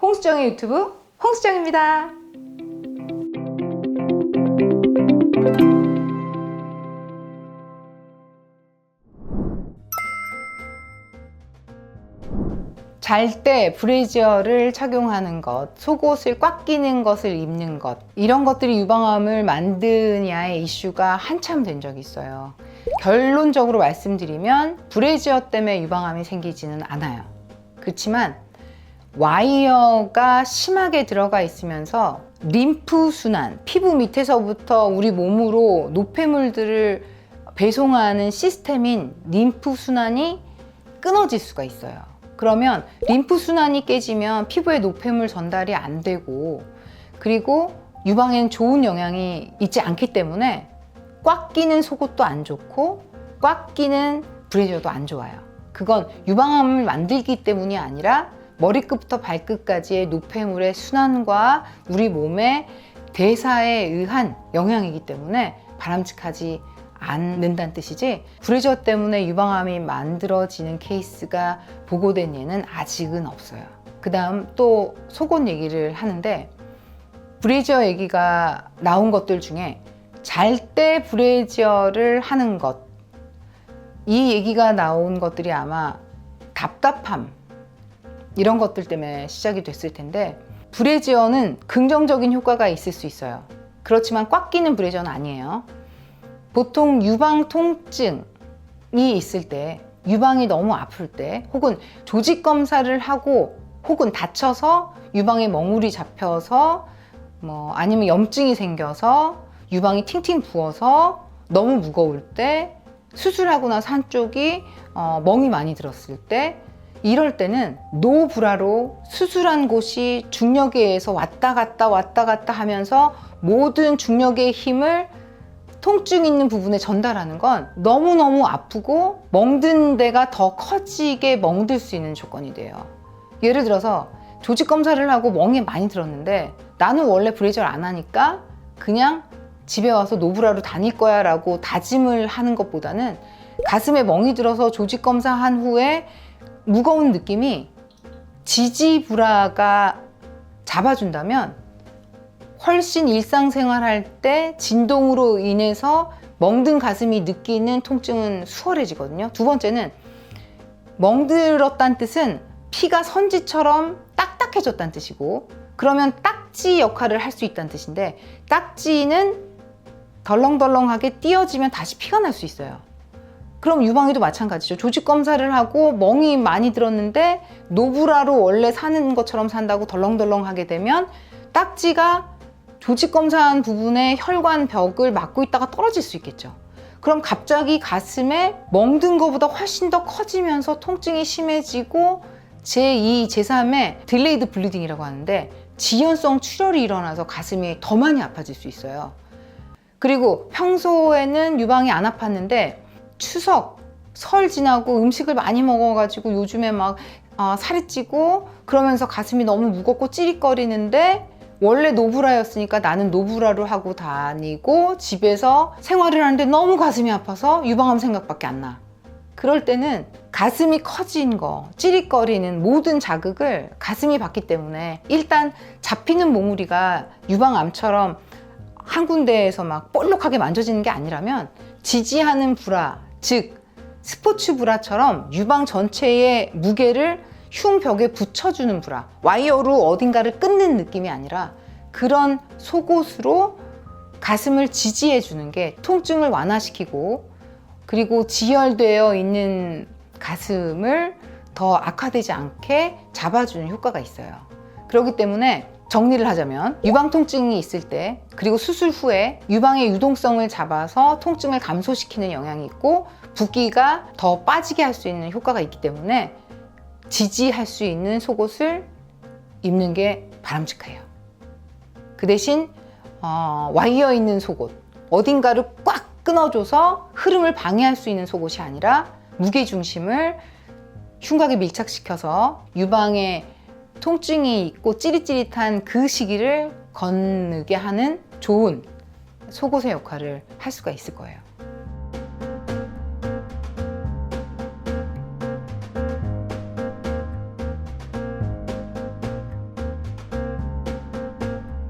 홍수정의 유튜브 홍수정입니다. 잘 때 브래지어를 착용하는 것, 속옷을 꽉 끼는 것을 입는 것, 이런 것들이 유방암을 만드냐의 이슈가 한참 된 적이 있어요. 결론적으로 말씀드리면 브래지어 때문에 유방암이 생기지는 않아요. 그렇지만 와이어가 심하게 들어가 있으면서 림프 순환, 피부 밑에서부터 우리 몸으로 노폐물들을 배송하는 시스템인 림프 순환이 끊어질 수가 있어요. 그러면 림프 순환이 깨지면 피부에 노폐물 전달이 안 되고 그리고 유방에는 좋은 영향이 있지 않기 때문에 꽉 끼는 속옷도 안 좋고 꽉 끼는 브래지어도 안 좋아요. 그건 유방암을 만들기 때문이 아니라 머리끝부터 발끝까지의 노폐물의 순환과 우리 몸의 대사에 의한 영향이기 때문에 바람직하지 않는다는 뜻이지 브래지어 때문에 유방암이 만들어지는 케이스가 보고된 예는 아직은 없어요. 그 다음 또 속옷 얘기를 하는데 브래지어 얘기가 나온 것들 중에 잘 때 브래지어를 하는 것. 이 얘기가 나온 것들이 아마 답답함, 이런 것들 때문에 시작이 됐을 텐데, 브래지어는 긍정적인 효과가 있을 수 있어요. 그렇지만 꽉 끼는 브래지어는 아니에요. 보통 유방 통증이 있을 때, 유방이 너무 아플 때, 혹은 조직 검사를 하고, 혹은 다쳐서 유방에 멍울이 잡혀서, 뭐, 아니면 염증이 생겨서, 유방이 팅팅 부어서 너무 무거울 때, 수술하고 나서 한쪽이 어, 멍이 많이 들었을 때, 이럴 때는 노브라로 수술한 곳이 중력에 의해서 왔다 갔다 왔다 갔다 하면서 모든 중력의 힘을 통증 있는 부분에 전달하는 건 너무너무 아프고 멍든 데가 더 커지게 멍들 수 있는 조건이 돼요. 예를 들어서 조직 검사를 하고 멍이 많이 들었는데 나는 원래 브레이저를 안 하니까 그냥 집에 와서 노브라로 다닐 거야 라고 다짐을 하는 것보다는 가슴에 멍이 들어서 조직 검사한 후에 무거운 느낌이 지지부라가 잡아준다면 훨씬 일상생활 할 때 진동으로 인해서 멍든 가슴이 느끼는 통증은 수월해지거든요. 두 번째는 멍들었다는 뜻은 피가 선지처럼 딱딱해졌다는 뜻이고 그러면 딱지 역할을 할 수 있다는 뜻인데 딱지는 덜렁덜렁하게 띄어지면 다시 피가 날 수 있어요. 그럼 유방에도 마찬가지죠. 조직 검사를 하고 멍이 많이 들었는데 노브라로 원래 사는 것처럼 산다고 덜렁덜렁 하게 되면 딱지가 조직 검사한 부분의 혈관 벽을 막고 있다가 떨어질 수 있겠죠. 그럼 갑자기 가슴에 멍든 것보다 훨씬 더 커지면서 통증이 심해지고 제2, 제3의 딜레이드 블리딩이라고 하는데 지연성 출혈이 일어나서 가슴이 더 많이 아파질 수 있어요. 그리고 평소에는 유방이 안 아팠는데 추석, 설 지나고 음식을 많이 먹어가지고 요즘에 막 아, 살이 찌고 그러면서 가슴이 너무 무겁고 찌릿거리는데 원래 노브라였으니까 나는 노브라로 하고 다니고 집에서 생활을 하는데 너무 가슴이 아파서 유방암 생각밖에 안 나. 그럴 때는 가슴이 커진 거, 찌릿거리는 모든 자극을 가슴이 받기 때문에 일단 잡히는 몽우리가 유방암처럼 한 군데에서 막 볼록하게 만져지는 게 아니라면 지지하는 브라, 즉 스포츠 브라처럼 유방 전체의 무게를 흉 벽에 붙여주는 브라, 와이어로 어딘가를 끊는 느낌이 아니라 그런 속옷으로 가슴을 지지해 주는 게 통증을 완화시키고 그리고 지혈되어 있는 가슴을 더 악화되지 않게 잡아주는 효과가 있어요. 그렇기 때문에 정리를 하자면 유방 통증이 있을 때 그리고 수술 후에 유방의 유동성을 잡아서 통증을 감소시키는 영향이 있고 붓기가 더 빠지게 할 수 있는 효과가 있기 때문에 지지할 수 있는 속옷을 입는 게 바람직해요. 그 대신 어, 와이어 있는 속옷 어딘가를 꽉 끊어줘서 흐름을 방해할 수 있는 속옷이 아니라 무게 중심을 흉곽에 밀착시켜서 유방에 통증이 있고 찌릿찌릿한 그 시기를 건너게 하는 좋은 속옷의 역할을 할 수가 있을 거예요.